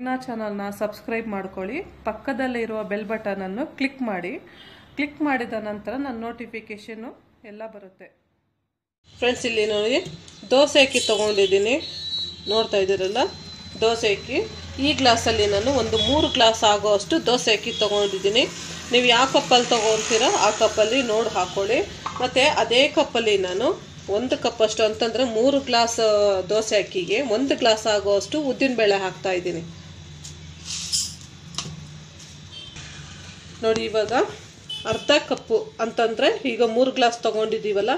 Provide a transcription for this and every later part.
ಇನ್ನ ಚಾನಲ್ನ ಸಬ್ಸ್ಕ್ರೈಬ್ ಮಾಡ್ಕೊಳ್ಳಿ. ಪಕ್ಕದಲ್ಲೇ ಇರುವ ಬೆಲ್ ಬಟನನ್ನು ಕ್ಲಿಕ್ ಮಾಡಿ. ಕ್ಲಿಕ್ ಮಾಡಿದ ನಂತರ ನನ್ನ ನೋಟಿಫಿಕೇಷನ್ನು ಎಲ್ಲ ಬರುತ್ತೆ. ಫ್ರೆಂಡ್ಸ್ ಇಲ್ಲಿ ನೋಡಿ, ದೋಸೆ ಅಕ್ಕಿ ತೊಗೊಂಡಿದ್ದೀನಿ. ನೋಡ್ತಾ ಇದ್ದೀರಲ್ಲ? ದೋಸೆ ಅಕ್ಕಿ. ಈ ಗ್ಲಾಸಲ್ಲಿ ನಾನು ಒಂದು ಮೂರು ಗ್ಲಾಸ್ ಆಗೋವಷ್ಟು ದೋಸೆ ಅಕ್ಕಿ ತೊಗೊಂಡಿದ್ದೀನಿ. ನೀವು ಯಾವ ಕಪ್ಪಲ್ಲಿ ತೊಗೊತೀರೋ ಆ ಕಪ್ಪಲ್ಲಿ ನೋಡಿ ಹಾಕ್ಕೊಳ್ಳಿ ಮತ್ತು ಅದೇ ಕಪ್ಪಲ್ಲಿ ನಾನು ಒಂದು ಕಪ್ಪಷ್ಟು ಅಂತಂದರೆ ಮೂರು ಗ್ಲಾಸ್ ದೋಸೆ ಅಕ್ಕಿಗೆ ಒಂದು ಗ್ಲಾಸ್ ಆಗೋವಷ್ಟು ಉದ್ದಿನಬೇಳೆ ಹಾಕ್ತಾ ಇದ್ದೀನಿ. ನೋಡಿ, ಇವಾಗ ಅರ್ಧ ಕಪ್ಪು ಅಂತಂದರೆ ಈಗ ಮೂರು ಗ್ಲಾಸ್ ತೊಗೊಂಡಿದ್ದೀವಲ್ಲ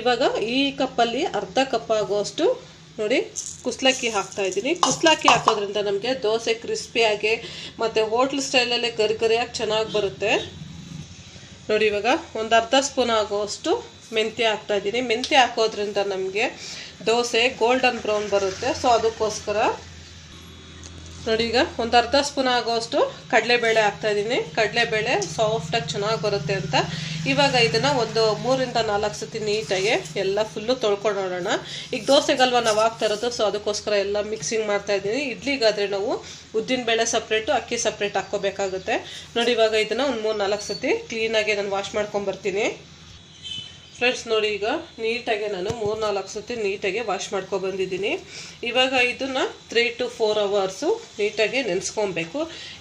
ಇವಾಗ ಈ ಕಪ್ಪಲ್ಲಿ ಅರ್ಧ ಕಪ್ ಆಗುವಷ್ಟು ನೋಡಿ ಕುಸ್ಲಕ್ಕಿ ಹಾಕ್ತಾ ಇದ್ದೀನಿ. ಕುಸ್ಲಕ್ಕಿ ಹಾಕೋದ್ರಿಂದ ನಮಗೆ ದೋಸೆ ಕ್ರಿಸ್ಪಿಯಾಗಿ ಮತ್ತು ಹೋಟ್ಲ್ ಸ್ಟೈಲಲ್ಲೇ ಗರಿ ಗರಿಯಾಗಿ ಚೆನ್ನಾಗಿ ಬರುತ್ತೆ. ನೋಡಿ, ಇವಾಗ ಒಂದು ಅರ್ಧ ಸ್ಪೂನ್ ಆಗುವಷ್ಟು ಮೆಂತ್ಯ ಹಾಕ್ತಾ ಇದ್ದೀನಿ. ಮೆಂತ್ಯ ಹಾಕೋದ್ರಿಂದ ನಮಗೆ ದೋಸೆ ಗೋಲ್ಡನ್ ಬ್ರೌನ್ ಬರುತ್ತೆ. ಸೊ ಅದಕ್ಕೋಸ್ಕರ ನೋಡಿ ಈಗ ಒಂದು ಅರ್ಧ ಸ್ಪೂನ್ ಆಗೋಷ್ಟು ಕಡಲೆಬೇಳೆ ಹಾಕ್ತಾ ಇದ್ದೀನಿ ಕಡಲೆಬೇಳೆ ಸಾಫ್ಟಾಗಿ ಚೆನ್ನಾಗಿ ಬರುತ್ತೆ ಅಂತ. ಇವಾಗ ಇದನ್ನು ಒಂದು ಮೂರಿಂದ ನಾಲ್ಕು ಸತಿ ನೀಟಾಗಿ ಎಲ್ಲ ಫುಲ್ಲು ತೊಳ್ಕೊಂಡು ನೋಡೋಣ. ಈಗ ದೋಸೆಗಲ್ವ ನಾವು ಹಾಕ್ತಾ ಇರೋದು ಸೊ ಅದಕ್ಕೋಸ್ಕರ ಎಲ್ಲ ಮಿಕ್ಸಿಂಗ್ ಮಾಡ್ತಾ ಇದ್ದೀನಿ ಇಡ್ಲಿಗಾದರೆ ನಾವು ಉದ್ದಿನಬೇಳೆ ಸಪ್ರೇಟು ಅಕ್ಕಿ ಸಪ್ರೇಟ್ ಹಾಕ್ಕೋಬೇಕಾಗುತ್ತೆ. ನೋಡಿ ಇವಾಗ ಇದನ್ನು ಒಂದು ಮೂರು ನಾಲ್ಕು ಸತಿ ಕ್ಲೀನಾಗಿ ನಾನು ವಾಶ್ ಮಾಡ್ಕೊಂಬರ್ತೀನಿ ಫ್ರೆಂಡ್ಸ್ ನೋಡಿ ಈಗ ನೀಟಾಗಿ ನಾನು ಮೂರು ನಾಲ್ಕು ಸತಿ ನೀಟಾಗಿ ವಾಶ್ ಬಂದಿದ್ದೀನಿ. ಇವಾಗ ಇದನ್ನು ತ್ರೀ ಟು ಫೋರ್ ಅವರ್ಸು ನೀಟಾಗಿ ನೆನೆಸ್ಕೊಬೇಕು.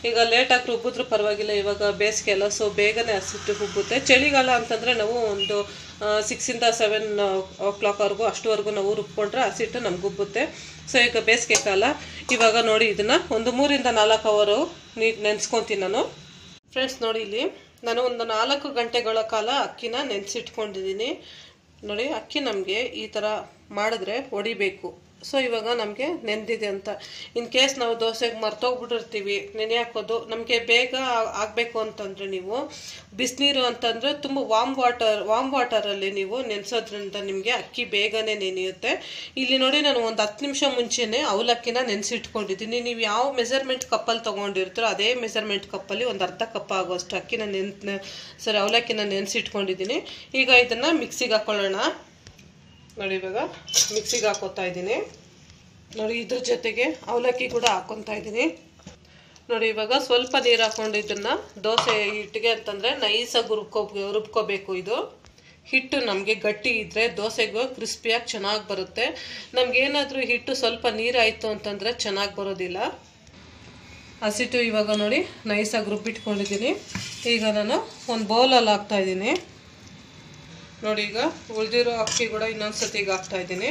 ಈಗ ಲೇಟಾಗಿ ರುಬ್ಬಿದ್ರೂ ಪರವಾಗಿಲ್ಲ, ಇವಾಗ ಬೇಸಿಗೆ ಎಲ್ಲ ಸೊ ಬೇಗನೆ ಹಸಿಟ್ಟು ಹುಬ್ಬುತ್ತೆ ಚಳಿಗಾಲ ಅಂತಂದರೆ ನಾವು ಒಂದು ಸಿಕ್ಸಿಂದ ಸೆವೆನ್ ಓ ಕ್ಲಾಕ್ವರೆಗೂ ಅಷ್ಟುವರೆಗೂ ನಾವು ರುಬ್ಕೊಂಡ್ರೆ ಹಸಿಟ್ಟು ನಮ್ಗೆ ಉಬ್ಬುತ್ತೆ. ಸೊ ಈಗ ಬೇಸಿಗೆ ಕಾಲ. ಇವಾಗ ನೋಡಿ ಇದನ್ನು ಒಂದು ಮೂರಿಂದ ನಾಲ್ಕು ಅವರು ನೀಟ್ ನೆನೆಸ್ಕೊತೀನಿ ನಾನು. ಫ್ರೆಂಡ್ಸ್ ನೋಡಿ ಇಲ್ಲಿ. ನಾನು ಒಂದು ನಾಲ್ಕು ಗಂಟೆಗಳ ಕಾಲ ಅಕ್ಕಿನ ನೆನೆಸಿಟ್ಕೊಂಡಿದ್ದೀನಿ. ನೋಡಿ, ಅಕ್ಕಿ ನಮಗೆ ಈ ಥರ ಮಾಡಿದ್ರೆ ಹೊಡಿಬೇಕು. ಸೊ ಇವಾಗ ನಮಗೆ ನೆಂದಿದೆ ಅಂತ. ಇನ್ ಕೇಸ್ ನಾವು ದೋಸೆಗೆ ಮರ್ತೋಗ್ಬಿಟ್ಟಿರ್ತೀವಿ ನೆನೆ ಹಾಕೋದು ನಮಗೆ ಬೇಗ ಆಗಬೇಕು ಅಂತಂದರೆ ನೀವು ಬಿಸಿನೀರು ಅಂತಂದರೆ ತುಂಬ ವಾಮ್ ವಾಟರ್ ವಾಮ್ ವಾಟರಲ್ಲಿ ನೀವು ನೆನೆಸೋದ್ರಿಂದ ನಿಮಗೆ ಅಕ್ಕಿ ಬೇಗನೆ ನೆನೆಯುತ್ತೆ. ಇಲ್ಲಿ ನೋಡಿ ನಾನು ಒಂದು ಹತ್ತು ನಿಮಿಷ ಮುಂಚೆನೇ ಅವಲಕ್ಕಿನ ನೆನೆಸಿಟ್ಕೊಂಡಿದ್ದೀನಿ. ನೀವು ಯಾವ ಮೆಜರ್ಮೆಂಟ್ ಕಪ್ಪಲ್ಲಿ ತೊಗೊಂಡಿರ್ತೀರೋ ಅದೇ ಮೆಜರ್ಮೆಂಟ್ ಕಪ್ಪಲ್ಲಿ ಒಂದು ಅರ್ಧ ಕಪ್ ಆಗೋಷ್ಟು ಅಕ್ಕಿನ ನೆನ್ ಸರಿ ಅವಲಕ್ಕಿನ ನೆನೆಸಿಟ್ಕೊಂಡಿದ್ದೀನಿ. ಈಗ ಇದನ್ನು ಮಿಕ್ಸಿಗೆ ಹಾಕ್ಕೊಳ್ಳೋಣ ನೋಡಿ ಇವಾಗ ಮಿಕ್ಸಿಗೆ ಹಾಕೋತಾ ಇದ್ದೀನಿ. ನೋಡಿ ಇದ್ರ ಜೊತೆಗೆ ಅವಲಕ್ಕಿ ಕೂಡ ಹಾಕ್ಕೊತಾ ಇದ್ದೀನಿ. ನೋಡಿ ಇವಾಗ ಸ್ವಲ್ಪ ನೀರು ಹಾಕೊಂಡು ಇದನ್ನು ದೋಸೆ ಹಿಟ್ಟಿಗೆ ಅಂತಂದರೆ ನೈಸಾಗಿ ರುಬ್ಕೋ, ರುಬ್ಕೋಬೇಕು ಇದು. ಹಿಟ್ಟು ನಮಗೆ ಗಟ್ಟಿ ಇದ್ದರೆ ದೋಸೆಗೂ ಕ್ರಿಸ್ಪಿಯಾಗಿ ಚೆನ್ನಾಗಿ ಬರುತ್ತೆ. ನಮಗೇನಾದರೂ ಹಿಟ್ಟು ಸ್ವಲ್ಪ ನೀರಾಯಿತು ಅಂತಂದರೆ ಚೆನ್ನಾಗಿ ಬರೋದಿಲ್ಲ. ಹಸಿಟ್ಟು ಇವಾಗ ನೋಡಿ ನೈಸಾಗಿ ರುಬ್ಬಿಟ್ಕೊಂಡಿದ್ದೀನಿ. ಈಗ ನಾನು ಒಂದು ಬೌಲಲ್ಲಿ ಹಾಕ್ತಾ ಇದ್ದೀನಿ. ನೋಡಿ ಈಗ ಉಳಿದಿರೋ ಅಕ್ಕಿ ಕೂಡ ಇನ್ನೊಂದು ಸತಿಗೆ ಹಾಕ್ತಾ ಇದ್ದೀನಿ.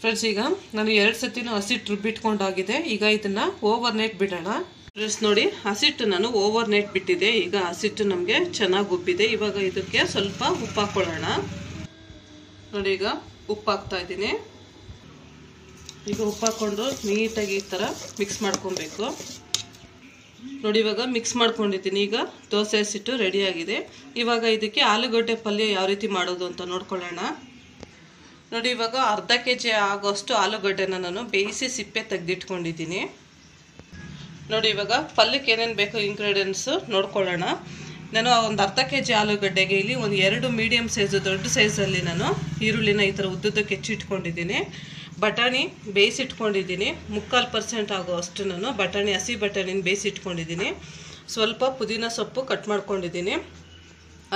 ಫ್ರೆಂಡ್ಸ್ ಈಗ ನಾನು ಎರಡು ಸತಿನೂ ಹಸಿಟ್ಟು ರುಬ್ಬಿಟ್ಕೊಂಡಾಗಿದೆ ಈಗ ಇದನ್ನು ಓವರ್ ನೈಟ್ ಬಿಡೋಣ. ಫ್ರೆಂಡ್ಸ್ ನೋಡಿ, ಹಸಿಟ್ಟು ನಾನು ಓವರ್ ನೈಟ್ ಬಿಟ್ಟಿದೆ ಈಗ ಹಸಿಟ್ಟು ನಮಗೆ ಚೆನ್ನಾಗಿ ಉಬ್ಬಿದೆ. ಇವಾಗ ಇದಕ್ಕೆ ಸ್ವಲ್ಪ ಉಪ್ಪು ಹಾಕ್ಕೊಳ್ಳೋಣ ನೋಡಿ, ಈಗ ಉಪ್ಪು ಹಾಕ್ತಾ ಇದ್ದೀನಿ. ಈಗ ಉಪ್ಪು ಹಾಕ್ಕೊಂಡು ನೀಟಾಗಿ ಈ ಥರ ಮಿಕ್ಸ್ ಮಾಡ್ಕೊಬೇಕು. ನೋಡಿ, ಇವಾಗ ಮಿಕ್ಸ್ ಮಾಡ್ಕೊಂಡಿದ್ದೀನಿ. ಈಗ ದೋಸೆ ಹಸಿಟ್ಟು ರೆಡಿಯಾಗಿದೆ ಇವಾಗ ಇದಕ್ಕೆ ಆಲೂಗಡ್ಡೆ ಪಲ್ಯ ಯಾವ ರೀತಿ ಮಾಡೋದು ಅಂತ ನೋಡ್ಕೊಳ್ಳೋಣ. ನೋಡಿ, ಇವಾಗ ಅರ್ಧ ಕೆ ಜಿ ಆಗೋಷ್ಟು ಆಲೂಗಡ್ಡೆನ ನಾನು ಬೇಯಿಸಿ ಸಿಪ್ಪೆ ತೆಗೆದಿಟ್ಕೊಂಡಿದ್ದೀನಿ. ನೋಡಿ, ಇವಾಗ ಪಲ್ಯಕ್ಕೆ ಏನೇನು ಬೇಕು ಇಂಗ್ರೀಡಿಯೆಂಟ್ಸು ನೋಡ್ಕೊಳ್ಳೋಣ. ನಾನು ಒಂದು ಅರ್ಧ ಕೆ ಜಿ ಆಲೂಗಡ್ಡೆಗೆ ಇಲ್ಲಿ ಒಂದು ಎರಡು ಮೀಡಿಯಮ್ ಸೈಜು ದೊಡ್ಡ ಸೈಜಲ್ಲಿ ನಾನು ಈರುಳ್ಳಿನ ಈ ಥರ ಉದ್ದುದ್ದಕ್ಕೆ ಹೆಚ್ಚಿಟ್ಕೊಂಡಿದ್ದೀನಿ. ಬಟಾಣಿ ಬೇಯಿಸಿಟ್ಕೊಂಡಿದ್ದೀನಿ ಮುಕ್ಕಾಲು ಪರ್ಸೆಂಟ್ ಆಗೋ ಅಷ್ಟು ನಾನು ಬಟಾಣಿ, ಹಸಿ ಬಟಾಣಿನ ಬೇಯಿಸಿಟ್ಕೊಂಡಿದ್ದೀನಿ ಸ್ವಲ್ಪ ಪುದೀನ ಸೊಪ್ಪು ಕಟ್ ಮಾಡ್ಕೊಂಡಿದ್ದೀನಿ.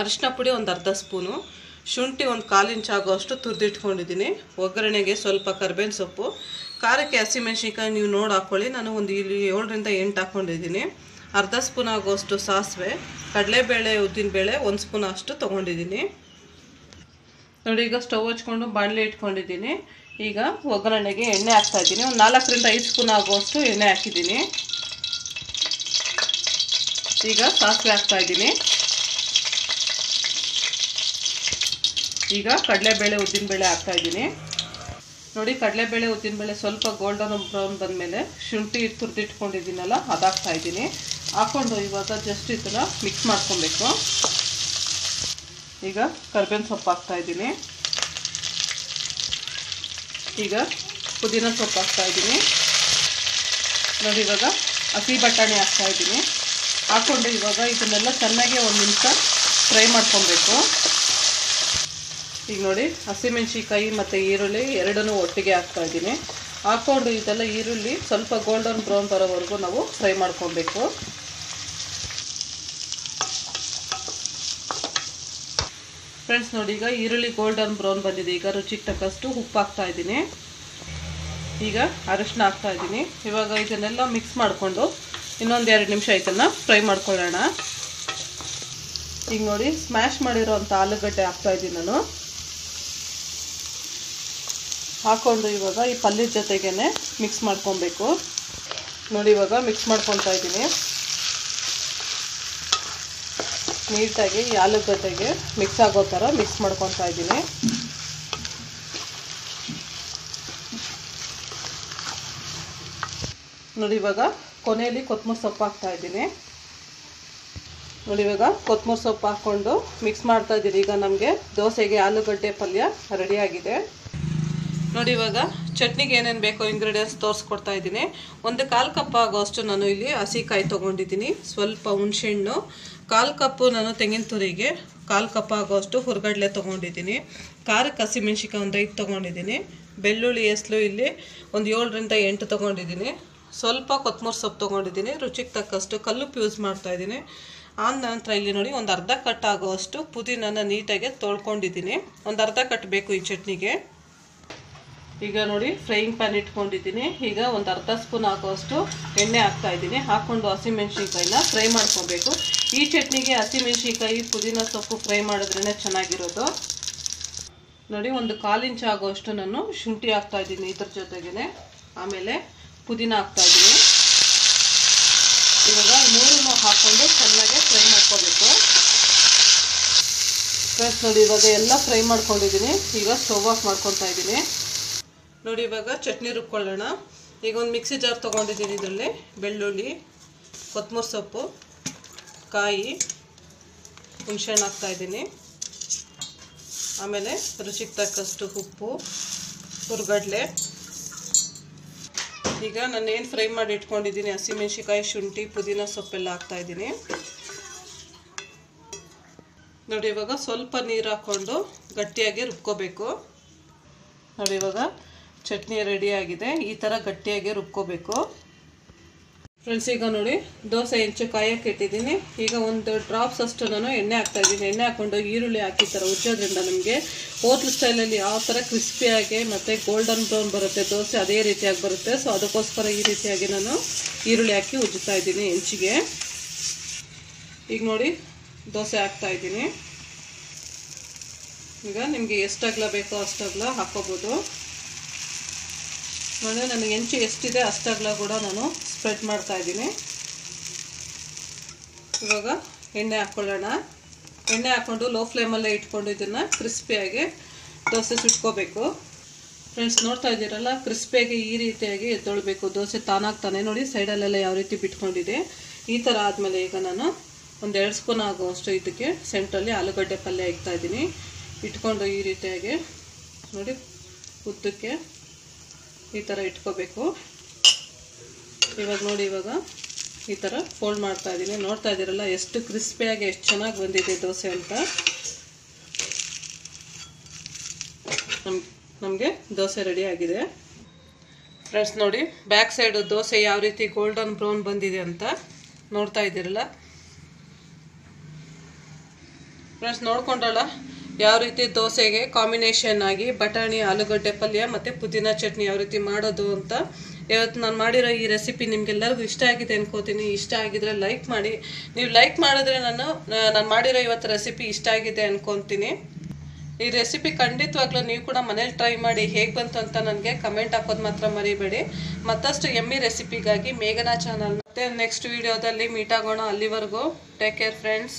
ಅರಿಶಿನ ಪುಡಿ ಒಂದು ಅರ್ಧ ಸ್ಪೂನು. ಶುಂಠಿ ಒಂದು ಕಾಲು ಇಂಚ್ ಆಗೋಷ್ಟು ತುರಿದಿಟ್ಕೊಂಡಿದ್ದೀನಿ ಒಗ್ಗರಣೆಗೆ ಸ್ವಲ್ಪ ಕರ್ಬೇವಿನ ಸೊಪ್ಪು. ಖಾರಕ್ಕೆ ಹಸಿಮೆಣ್ಸಿನ್ಕಾಯಿ ನೀವು ನೋಡಿ ಹಾಕ್ಕೊಳ್ಳಿ ನಾನು ಒಂದು ಇಲ್ಲಿ ಏಳರಿಂದ ಎಂಟು ಹಾಕ್ಕೊಂಡಿದ್ದೀನಿ ಅರ್ಧ ಸ್ಪೂನ್ ಆಗೋಷ್ಟು ಸಾಸಿವೆ. ಕಡಲೆಬೇಳೆ ಉದ್ದಿನಬೇಳೆ ಒಂದು ಸ್ಪೂನ್ ಅಷ್ಟು ತೊಗೊಂಡಿದ್ದೀನಿ. ನೋಡಿ, ಈಗ ಸ್ಟವ್ ಹಚ್ಕೊಂಡು ಬಾಣಲೆ ಇಟ್ಕೊಂಡಿದ್ದೀನಿ. ಈಗ ಒಗ್ಗರಣೆಗೆ ಎಣ್ಣೆ ಹಾಕ್ತಾ ಇದ್ದೀನಿ. ಒಂದು ನಾಲ್ಕರಿಂದ ಐದು ಸ್ಪೂನ್ ಆಗುವಷ್ಟು ಎಣ್ಣೆ ಹಾಕಿದ್ದೀನಿ. ಈಗ ಸಾಸಿವೆ ಹಾಕ್ತಾ ಇದ್ದೀನಿ. ಈಗ ಕಡಲೆಬೇಳೆ ಉದ್ದಿನಬೇಳೆ ಹಾಕ್ತಾ ಇದ್ದೀನಿ. ನೋಡಿ, ಕಡಲೆಬೇಳೆ ಉದ್ದಿನಬೇಳೆ ಸ್ವಲ್ಪ ಗೋಲ್ಡನ್ ಬ್ರೌನ್ ಬಂದಮೇಲೆ ಶುಂಠಿ ತುರಿದಿಟ್ಕೊಂಡಿದ್ದೀನಲ್ಲ ಅದು ಹಾಕ್ತಾ ಇದ್ದೀನಿ. ಹಾಕ್ಕೊಂಡು ಇವಾಗ ಜಸ್ಟ್ ಈ ಮಿಕ್ಸ್ ಮಾಡ್ಕೊಬೇಕು. ಈಗ ಕರ್ಬೇವಿನ ಸೊಪ್ಪು ಹಾಕ್ತಾ ಇದ್ದೀನಿ. ಈಗ ಪುದೀನ ಸೊಪ್ಪು ಹಾಕ್ತಾ ಇದ್ದೀನಿ. ನೋಡಿ, ಇವಾಗ ಹಸಿ ಬಟಾಣಿ ಹಾಕ್ತಾ ಇದ್ದೀನಿ. ಹಾಕ್ಕೊಂಡು ಇವಾಗ ಇದನ್ನೆಲ್ಲ ಚೆನ್ನಾಗಿ ಒಂದು ನಿಮಿಷ ಫ್ರೈ ಮಾಡ್ಕೊಬೇಕು. ಈಗ ನೋಡಿ ಹಸಿಮೆಣ್ಸಿಕಾಯಿ ಮತ್ತು ಈರುಳ್ಳಿ ಎರಡನ್ನೂ ಒಟ್ಟಿಗೆ ಹಾಕ್ತಾ ಇದ್ದೀನಿ. ಹಾಕ್ಕೊಂಡು ಇದೆಲ್ಲ ಈರುಳ್ಳಿ ಸ್ವಲ್ಪ ಗೋಲ್ಡನ್ ಬ್ರೌನ್ ಬರೋವರೆಗೂ ನಾವು ಫ್ರೈ ಮಾಡ್ಕೊಬೇಕು. ಫ್ರೆಂಡ್ಸ್ ನೋಡಿ, ಈಗ ಈರುಳ್ಳಿ ಗೋಲ್ಡನ್ ಬ್ರೌನ್ ಬಂದಿದೆ. ಈಗ ರುಚಿಗೆ ತಕ್ಕಷ್ಟು ಉಪ್ಪು ಹಾಕ್ತಾ ಇದ್ದೀನಿ. ಈಗ ಅರಿಶಿನ ಹಾಕ್ತಾ ಇದ್ದೀನಿ. ಇವಾಗ ಇದನ್ನೆಲ್ಲ ಮಿಕ್ಸ್ ಮಾಡಿಕೊಂಡು ಇನ್ನೊಂದು ಎರಡು ನಿಮಿಷ ಇದನ್ನು ಫ್ರೈ ಮಾಡ್ಕೊಳ್ಳೋಣ. ಈಗ ನೋಡಿ ಸ್ಮ್ಯಾಶ್ ಮಾಡಿರೋವಂಥ ಆಲೂಗಡ್ಡೆ ಹಾಕ್ತಾ ಇದ್ದೀನಿ ನಾನು. ಹಾಕ್ಕೊಂಡು ಇವಾಗ ಈ ಪಲ್ಯದ ಜೊತೆಗೇನೆ ಮಿಕ್ಸ್ ಮಾಡ್ಕೊಬೇಕು. ನೋಡಿ, ಇವಾಗ ಮಿಕ್ಸ್ ಮಾಡ್ಕೊತಾ ಇದ್ದೀನಿ. ನೀಟಾಗಿ ಆಲೂಗಡ್ಡೆಗೆ ಮಿಕ್ಸ್ ಆಗೋ ಥರ ಮಿಕ್ಸ್ ಮಾಡ್ಕೊತಾ ಇದ್ದೀನಿ. ನೋಡಿ ಇವಾಗ ಕೊನೆಯಲ್ಲಿ ಕೊತ್ತಂಬರಿ ಸೊಪ್ಪು ಹಾಕ್ತಾ ಇದ್ದೀನಿ. ನೋಡಿ ಇವಾಗ ಕೊತ್ತಂಬರಿ ಸೊಪ್ಪು ಹಾಕ್ಕೊಂಡು ಮಿಕ್ಸ್ ಮಾಡ್ತಾ ಇದ್ದೀನಿ. ಈಗ ನಮಗೆ ದೋಸೆಗೆ ಆಲೂಗಡ್ಡೆ ಪಲ್ಯ ರೆಡಿಯಾಗಿದೆ ನೋಡಿ ಇವಾಗ ಚಟ್ನಿಗೆ ಏನೇನು ಬೇಕೋ ಇಂಗ್ರೀಡಿಯೆಂಟ್ಸ್ ತೋರಿಸ್ಕೊಡ್ತಾ ಇದ್ದೀನಿ. ಒಂದು ಕಾಲು ಕಪ್ ಆಗೋಷ್ಟು ನಾನು ಇಲ್ಲಿ ಹಸಿಕಾಯಿ ತೊಗೊಂಡಿದ್ದೀನಿ. ಸ್ವಲ್ಪ ಹುಣಸೆಹಣ್ಣು ಕಾಲು ಕಪ್ಪು ನಾನು ತೆಂಗಿನ ತುರಿಗೆ, ಕಾಲು ಕಪ್ ಆಗೋಷ್ಟು ಹುರ್ಗಡ್ಲೆ ತೊಗೊಂಡಿದ್ದೀನಿ. ಖಾರಕ್ಕೆ ಹಸಿಮೆಣ್ಸಿಕಾಯಿ ಒಂದು ಐದು ತೊಗೊಂಡಿದ್ದೀನಿ. ಬೆಳ್ಳುಳ್ಳಿ ಎಸ್ಲು ಇಲ್ಲಿ ಒಂದು ಏಳರಿಂದ ಎಂಟು ತೊಗೊಂಡಿದ್ದೀನಿ. ಸ್ವಲ್ಪ ಕೊತ್ತಂಬರಿ ಸೊಪ್ಪು ತೊಗೊಂಡಿದ್ದೀನಿ. ರುಚಿಗೆ ತಕ್ಕಷ್ಟು ಕಲ್ಲುಪ್ಪು ಯೂಸ್ ಮಾಡ್ತಾಯಿದ್ದೀನಿ ಆದ ನಂತರ ಇಲ್ಲಿ ನೋಡಿ ಒಂದು ಅರ್ಧ ಕಟ್ ಆಗೋಷ್ಟು ಪುದೀನನ ನೀಟಾಗಿ ತೊಳ್ಕೊಂಡಿದ್ದೀನಿ. ಒಂದು ಅರ್ಧ ಕಟ್ ಬೇಕು ಈ ಚಟ್ನಿಗೆ. ಈಗ ನೋಡಿ ಫ್ರೈಯಿಂಗ್ ಪ್ಯಾನ್ ಇಟ್ಕೊಂಡಿದ್ದೀನಿ. ಈಗ ಒಂದು ಅರ್ಧ ಸ್ಪೂನ್ ಹಾಕೋವಷ್ಟು ಎಣ್ಣೆ ಹಾಕ್ತಾಯಿದ್ದೀನಿ ಹಾಕ್ಕೊಂಡು ಹಸಿಮೆಣ್ಸಿನ್ಕಾಯಿನ ಫ್ರೈ ಮಾಡ್ಕೊಬೇಕು. ಈ ಚಟ್ನಿಗೆ ಹಸಿಮೆಣ್ಸಿನ್ಕಾಯಿ ಪುದೀನ ಸೊಪ್ಪು ಫ್ರೈ ಮಾಡಿದ್ರೇ ಚೆನ್ನಾಗಿರೋದು. ನೋಡಿ, ಒಂದು ಕಾಲು ಇಂಚು ಆಗುವಷ್ಟು ನಾನು ಶುಂಠಿ ಹಾಕ್ತಾ ಇದ್ದೀನಿ ಇದ್ರ ಜೊತೆಗೇ ಆಮೇಲೆ ಪುದೀನ ಹಾಕ್ತಾ ಇದ್ದೀನಿ. ಇವಾಗ ಮೂರನ್ನು ಹಾಕ್ಕೊಂಡು ಚೆನ್ನಾಗಿ ಫ್ರೈ ಮಾಡ್ಕೋಬೇಕು. ಫ್ರೆಂಡ್ಸ್, ನೋಡಿ, ಇವಾಗ ಎಲ್ಲ ಫ್ರೈ ಮಾಡ್ಕೊಂಡಿದ್ದೀನಿ. ಈಗ ಸ್ಟವ್ ಆಫ್ ಮಾಡ್ಕೊತಾ ಇದ್ದೀನಿ. ನೋಡಿ, ಇವಾಗ ಚಟ್ನಿ ರುಬ್ಕೊಳ್ಳೋಣ. ಈಗ ಒಂದು ಮಿಕ್ಸಿ ಜಾರ್ ತೊಗೊಂಡಿದ್ದೀನಿ ಇದರಲ್ಲಿ. ಬೆಳ್ಳುಳ್ಳಿ ಕೊತ್ತಂಬರಿ ಸೊಪ್ಪು. ಕಾಯಿ ಹುಣಸೆಹಣ್ಣು ಹಾಕ್ತಾಯಿದ್ದೀನಿ ಆಮೇಲೆ ರುಚಿಗೆ ತಕ್ಕಷ್ಟು ಉಪ್ಪು, ಹುರ್ಗಡ್ಲೆ. ಈಗ ನಾನು ಏನು ಫ್ರೈ ಮಾಡಿ ಇಟ್ಕೊಂಡಿದ್ದೀನಿ ಹಸಿಮೆಣ್ಸಿಕಾಯಿ ಶುಂಠಿ, ಪುದೀನ ಸೊಪ್ಪೆಲ್ಲ ಹಾಕ್ತಾಯಿದ್ದೀನಿ ನೋಡಿ, ಇವಾಗ ಸ್ವಲ್ಪ ನೀರು ಹಾಕ್ಕೊಂಡು ಗಟ್ಟಿಯಾಗಿ ರುಬ್ಕೋಬೇಕು. ನೋಡಿ, ಇವಾಗ ಚಟ್ನಿ ರೆಡಿಯಾಗಿದೆ ಈ ಥರ ಗಟ್ಟಿಯಾಗಿ ರುಬ್ಕೋಬೇಕು. ಫ್ರೆಂಡ್ಸ್ ಈಗ ನೋಡಿ, ದೋಸೆ ಹೆಂಚು ಕಾಯಕ್ಕೆ ಇಟ್ಟಿದ್ದೀನಿ. ಈಗ ಒಂದು ಡ್ರಾಪ್ಸ್ ಅಷ್ಟು ನಾನು ಎಣ್ಣೆ ಹಾಕ್ತಾ ಇದ್ದೀನಿ. ಎಣ್ಣೆ ಹಾಕ್ಕೊಂಡು ಈರುಳ್ಳಿ ಹಾಕಿ ಥರ ಉಜ್ಜೋದ್ರಿಂದ ನಮಗೆ ಹೋಟ್ಲ್ ಸ್ಟೈಲಲ್ಲಿ ಯಾವ ಥರ ಕ್ರಿಸ್ಪಿಯಾಗಿ ಮತ್ತು ಗೋಲ್ಡನ್ ಬ್ರೌನ್ ಬರುತ್ತೆ, ದೋಸೆ ಅದೇ ರೀತಿಯಾಗಿ ಬರುತ್ತೆ. ಸೊ ಅದಕ್ಕೋಸ್ಕರ ಈ ರೀತಿಯಾಗಿ ನಾನು ಈರುಳ್ಳಿ ಹಾಕಿ ಉಜ್ಜುತ್ತಾ ಇದ್ದೀನಿ ಹೆಂಚಿಗೆ. ಈಗ ನೋಡಿ, ದೋಸೆ ಹಾಕ್ತಾ ಇದ್ದೀನಿ. ಈಗ ನಿಮಗೆ ಎಷ್ಟು ಬೇಕೋ ಅಷ್ಟು ಅಗಲ ಹಾಕ್ಕೋಬೋದು ನೋಡಿ, ನನಗೆ ಹೆಂಚು ಎಷ್ಟಿದೆ ಅಷ್ಟಾಗ್ಲ ಕೂಡ ನಾನು ಸ್ಪ್ರೆಡ್ ಮಾಡ್ತಾ ಇದ್ದೀನಿ. ಇವಾಗ ಎಣ್ಣೆ ಹಾಕ್ಕೊಳ್ಳೋಣ ಎಣ್ಣೆ ಹಾಕ್ಕೊಂಡು ಲೋ ಫ್ಲೇಮಲ್ಲೇ ಇಟ್ಕೊಂಡು ಇದನ್ನು ಕ್ರಿಸ್ಪಿಯಾಗಿ ದೋಸೆ ಸುಟ್ಕೋಬೇಕು. ಫ್ರೆಂಡ್ಸ್ ನೋಡ್ತಾ ಇದ್ದೀರಲ್ಲ ಕ್ರಿಸ್ಪಿಯಾಗಿ ಈ ರೀತಿಯಾಗಿ ಎದ್ದೊಳ್ಬೇಕು. ದೋಸೆ ತಾನಾಗ್ತಾನೆ ನೋಡಿ ಸೈಡಲ್ಲೆಲ್ಲ ಯಾವ ರೀತಿ ಬಿಟ್ಕೊಂಡಿದೆ. ಈ ಥರ ಆದಮೇಲೆ ಈಗ ನಾನು ಒಂದು ಎರಡು ಸ್ಪೂನ್ ಆಗುವಷ್ಟು ಇದಕ್ಕೆ ಸೆಂಟ್ರಲ್ಲಿ ಆಲೂಗಡ್ಡೆ ಪಲ್ಯ ಇಕ್ತಾ ಇದ್ದೀನಿ. ಇಟ್ಕೊಂಡು ಈ ರೀತಿಯಾಗಿ ನೋಡಿ ಉದ್ದಕ್ಕೆ ಈ ಥರ ಇಟ್ಕೋಬೇಕು. ಇವಾಗ ನೋಡಿ ಇವಾಗ ಈ ಥರ ಫೋಲ್ಡ್ ಮಾಡ್ತಾ ಇದ್ದೀನಿ ನೋಡ್ತಾ ಇದ್ದೀರಲ್ಲ ಎಷ್ಟು ಕ್ರಿಸ್ಪಿಯಾಗಿ ಎಷ್ಟು ಚೆನ್ನಾಗಿ ಬಂದಿದೆ ದೋಸೆ ಅಂತ. ನಮ್, ನಮಗೆ ದೋಸೆ ರೆಡಿ ಆಗಿದೆ. ಫ್ರೆಂಡ್ಸ್ ನೋಡಿ ಬ್ಯಾಕ್ ಸೈಡ್ ದೋಸೆ ಯಾವ ರೀತಿ ಗೋಲ್ಡನ್ ಬ್ರೌನ್ ಬಂದಿದೆ ಅಂತ ನೋಡ್ತಾ ಇದ್ದೀರಲ್ಲ ಫ್ರೆಂಡ್ಸ್ ನೋಡ್ಕೊಂಡಲ್ಲ ಯಾವ ರೀತಿ ದೋಸೆಗೆ ಕಾಂಬಿನೇಷನ್ ಆಗಿ ಬಟಾಣಿ, ಆಲೂಗಡ್ಡೆ ಪಲ್ಯ ಮತ್ತು ಪುದೀನ ಚಟ್ನಿ ಯಾವ ರೀತಿ ಮಾಡೋದು ಅಂತ ಇವತ್ತು ನಾನು ಮಾಡಿರೋ ಈ ರೆಸಿಪಿ ನಿಮ್ಗೆಲ್ಲರಿಗೂ ಇಷ್ಟ ಆಗಿದೆ ಅನ್ಕೋತೀನಿ. ಇಷ್ಟ ಆಗಿದ್ರೆ ಲೈಕ್ ಮಾಡಿ. ನೀವು ಲೈಕ್ ಮಾಡಿದ್ರೆ ನಾನು ನಾನು ಮಾಡಿರೋ ಇವತ್ತು ರೆಸಿಪಿ ಇಷ್ಟ ಆಗಿದೆ ಅನ್ಕೊತೀನಿ. ಈ ರೆಸಿಪಿ ಖಂಡಿತವಾಗ್ಲೂ ನೀವು ಕೂಡ ಮನೇಲಿ ಟ್ರೈ ಮಾಡಿ ಹೇಗೆ ಬಂತು ಅಂತ ನನಗೆ ಕಮೆಂಟ್ ಹಾಕೋದು ಮಾತ್ರ ಮರಿಬೇಡಿ. ಮತ್ತಷ್ಟು ಎಮ್ಮಿ ರೆಸಿಪಿಗಾಗಿ ಮೇಘನಾ ಚಾನಲ್ ಮತ್ತೆ ನೆಕ್ಸ್ಟ್ ವಿಡಿಯೋದಲ್ಲಿ ಮೀಟ್ ಆಗೋಣ ಅಲ್ಲಿವರೆಗೂ. Take care friends